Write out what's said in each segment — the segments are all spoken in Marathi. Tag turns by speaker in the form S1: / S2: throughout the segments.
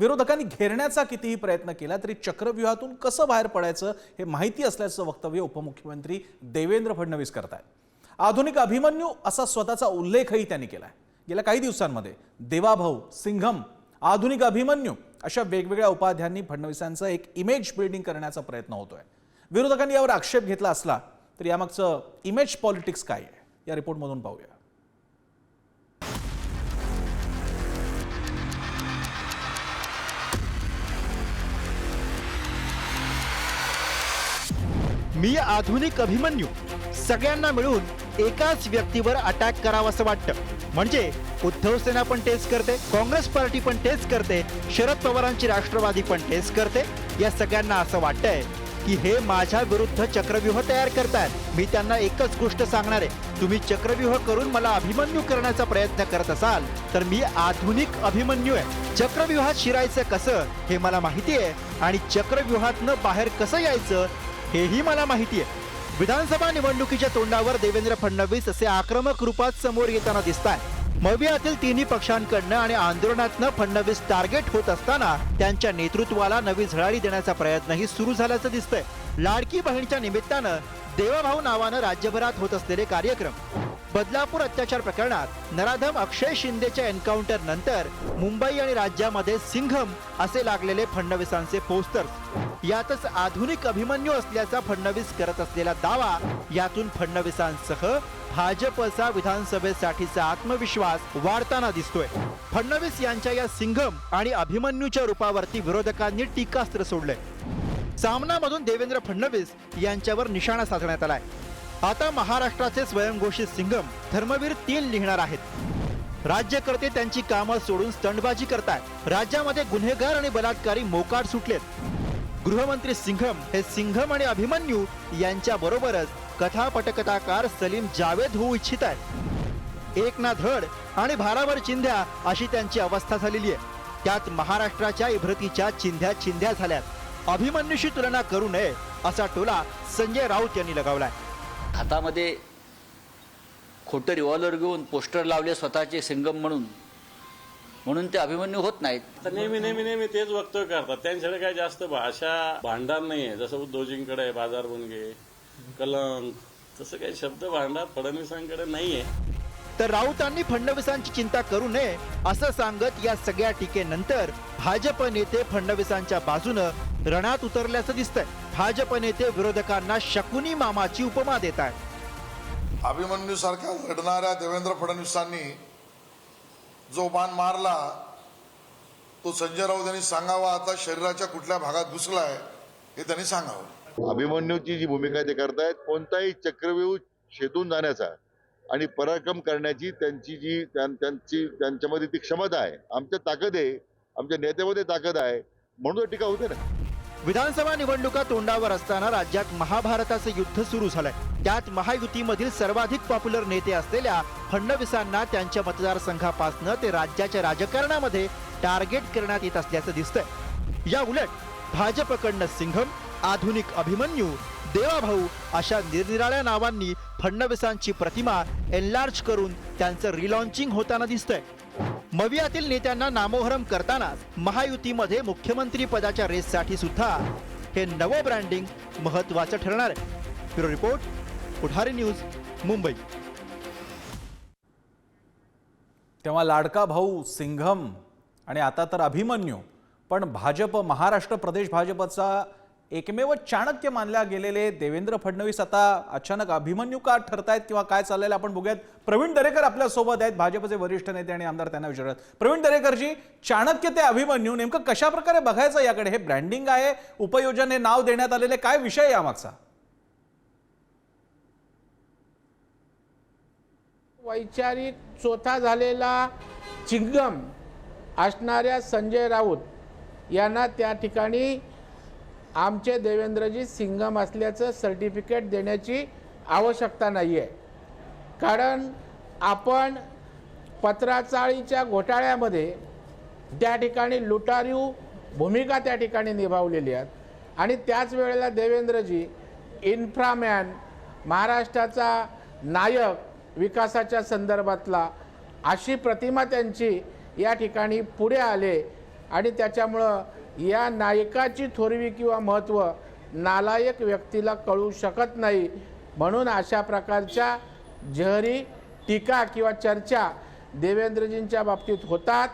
S1: विरोधकांनी घेरण्याचा कितीही प्रयत्न केला तरी चक्रव्यूहातून कसं बाहेर पडायचं हे माहिती असल्याचं वक्तव्य उपमुख्यमंत्री देवेंद्र फडणवीस करतायत. आधुनिक अभिमन्यू असा स्वतःचा उल्लेखही त्यांनी केलाय. गेल्या काही दिवसांमध्ये देवाभाऊ सिंघम आधुनिक अभिमन्यू अशा वेगवेगळ्या उपाध्यांनी फडणवीसांचं एक इमेज बिल्डिंग करण्याचा प्रयत्न होतोय. विरोधकांनी यावर आक्षेप घेतला असला तर यामागचं इमेज पॉलिटिक्स काय आहे? या रिपोर्टमधून पाहूया.
S2: मी आधुनिक अभिमन्यू. सगळ्यांना मिळून एकाच व्यक्तीवर अटॅक करावं वाटतं. म्हणजे उद्धव सेना पण तेच करते काँग्रेस पार्टी पण तेच करते शरद पवारांची राष्ट्रवादी पण तेच करते. या सगळ्यांना असं वाटतंय की हे माझ्या विरुद्ध चक्रव्यूह तयार करतायत. मी त्यांना एकच गोष्ट सांगणार आहे. तुम्ही चक्रव्यूह करून मला अभिमन्यू करण्याचा प्रयत्न करत असाल तर मी आधुनिक अभिमन्यू आहे. चक्रव्यूहात शिरायचं कसं हे मला माहिती आहे. आणि चक्रव्यूहातनं बाहेर कसं यायचं हेही मला माहिती आहे. विधानसभा निवडणुकीच्या तोंडावर देवेंद्र फडणवीस असे आक्रमक रूपात समोर येताना दिसत आहे मवियातील तिन्ही पक्षांकडनं आणि आंदोलनातनं फडणवीस टार्गेट होत असताना त्यांच्या नेतृत्वाला नवी झळाळी देण्याचा प्रयत्नही सुरू झाल्याचं दिसतंय. लाडकी बहीणच्या निमित्तानं देवाभाऊ नावानं राज्यभरात होत असलेले कार्यक्रम. बदलापूर अत्याचार प्रकरणात नराधम अक्षय शिंदेच्या एन्काउंटर नंतर मुंबई आणि राज्यामध्ये सिंघम असे लागलेले फडणवीसांचे पोस्टर्स. यातच आधुनिक अभिमन्यू असल्याचा फडणवीस करत असलेला दावा यातून फडणवीसांसह भाजपचा विधानसभेसाठीचा आत्मविश्वास वाढताना दिसतोय. फडणवीस यांच्या या सिंघम आणि अभिमन्यूच्या रूपावरती विरोधकांनी टीकास्त्र सोडलंय. सामनामधून देवेंद्र फडणवीस यांच्यावर निशाणा साधण्यात आलाय. आता महाराष्ट्राचे स्वयंघोषित सिंघम धर्मवीर तीन लिहिणार आहेत. राज्यकर्ते त्यांची कामं सोडून स्टंडबाजी करतायत. राज्यामध्ये गुन्हेगार आणि बलात्कारी मोकाट सुटलेत. गृहमंत्री सिंघम हे सिंघम आणि अभिमन्यू यांच्या बरोबरच कथा पटकथाकार सलीम जावेद होऊ इच्छित आहेत. एक ना धड आणि भारावर चिंध्या अशी त्यांची अवस्था झालेली आहे. त्यात महाराष्ट्राच्या इभ्रतीच्या चिंध्या चिंध्या झाल्यात. अभिमन्यूशी तुलना करू नये असा टोला संजय राऊत यांनी लगावलाय.
S3: हातामध्ये खोटं रिव्हॉल्वर घेऊन पोस्टर लावले स्वतःचे सिंगम म्हणून. म्हणून ते अभिमन्यू होत नाहीत.
S4: तर नेहमी नेहमी नेहमी तेच वक्तव्य करतात. त्यांच्याकडे काय जास्त भाषा भांडार नाहीये. जसं उद्धवजींकडे आहे, बाजार बुनगे कलंक तसं काही शब्द भांडार फडणवीसांकडे नाहीये.
S2: तर राऊतांनी फडणवीसांची चिंता करू नये असं सांगत या सगळ्या टीकेनंतर भाजप नेते फडणवीसांच्या बाजूनं रणात उतरल्याचं दिसतंय. भाजप नेते विरोधकांना शकुनी मामाची उपमा देत आहेत
S5: अभिमन्यू सारख्या लढणाऱ्या देवेंद्र फडणवीसांनी जो बाण मारला तो संजय राऊत यांनी सांगावा आता शरीराच्या कुठल्या भागात घुसलाय हे त्यांनी सांगावं.
S6: अभिमन्यूची जी भूमिका ते करतायत कोणताही चक्रव्यूह छेदून जाण्याचा आणि पराक्रम करण्याची त्यांची जी त्यां- त्यांची त्यांच्यामध्ये ती क्षमता आहे. आमच्या ताकद आहे आमच्या नेत्यामध्ये ताकद आहे म्हणून टीका होते ना.
S2: विधानसभा निवडणुका तोंडावर असताना राज्यात महाभारताचं युद्ध सुरू झालंय. त्यात महायुतीमधील सर्वाधिक पॉप्युलर नेते असलेल्या फडणवीसांना त्यांच्या मतदारसंघापासनं ते राज्याच्या राजकारणामध्ये टार्गेट करण्यात येत असल्याचं दिसतंय. या उलट भाजपकडनं सिंघम आधुनिक अभिमन्यू देवाभाऊ अशा निरनिराळ्या नावांनी फडणवीसांची प्रतिमा एनलार्ज करून त्यांचं रिलॉन्चिंग होताना दिसतंय. मवियातील नेत्यांना नामोहरम करतानाच महायुतीमध्ये मुख्यमंत्री पदाच्या रेससाठी सुद्धा हे नवं ब्रँडिंग महत्वाचं ठरणार आहे. Bureau report Pudhari news Mumbai.
S1: तेव्हा लाडका भाऊ सिंघम आणि आता तर अभिमन्यू पण भाजप महाराष्ट्र प्रदेश भाजपचा एकमेव चाणक्य मानल्या गेलेले देवेंद्र फडणवीस आता अचानक अभिमन्यू का ठरतायत किंवा काय चाललेलं आपण बघूयात. प्रवीण दरेकर आपल्यासोबत आहेत भाजपचे वरिष्ठ नेते आणि आमदार त्यांना विचारत प्रवीण दरेकरजी चाणक्य ते अभिमन्यू नेमकं कशा प्रकारे बघायचं याकडे? हे ब्रँडिंग आहे उपयोजन हे नाव देण्यात आलेले काय विषय आहे यामागचा?
S7: वैचारिक चोथा झालेला चिंगम असणाऱ्या संजय राऊत यांना त्या ठिकाणी आमचे देवेंद्रजी सिंगम असल्याचं सर्टिफिकेट देण्याची आवश्यकता नाही आहे कारण आपण पत्राचाळीच्या घोटाळ्यामध्ये त्या ठिकाणी लुटारीव भूमिका त्या ठिकाणी निभावलेली आहेत. आणि त्याच वेळेला देवेंद्रजी इन्फ्रामॅन महाराष्ट्राचा नायक विकासाच्या संदर्भातला अशी प्रतिमा त्यांची या ठिकाणी पुढे आले आणि त्याच्यामुळं या नायकाची थोरवी किंवा महत्त्व नालायक व्यक्तीला कळू शकत नाही. म्हणून अशा प्रकारच्या जहरी टीका किंवा चर्चा देवेंद्रजींच्या बाबतीत होतात.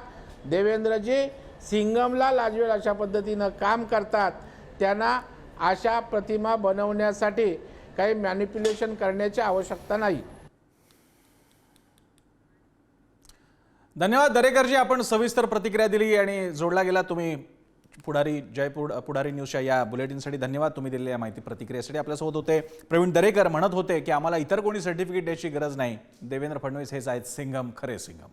S7: देवेंद्रजी सिंगमला लाजवेल अशा पद्धतीनं काम करतात. त्यांना अशा प्रतिमा बनवण्यासाठी काही मॅनिप्युलेशन करण्याची आवश्यकता नाही.
S1: धन्यवाद. दरेकरजी आपण सविस्तर प्रतिक्रिया दिली आणि जोडला गेला तुम्ही. पुढारी जयपूर पुढारी न्यूजच्या या बुलेटिनसाठी धन्यवाद. तुम्ही दिलेल्या माहिती प्रतिक्रियेसाठी आपल्यासोबत होते. प्रवीण दरेकर म्हणत होते की आम्हाला इतर कोणी सर्टिफिकेट द्यायची गरज नाही. देवेंद्र फडणवीस हेच आहेत सिंगम खरे सिंगम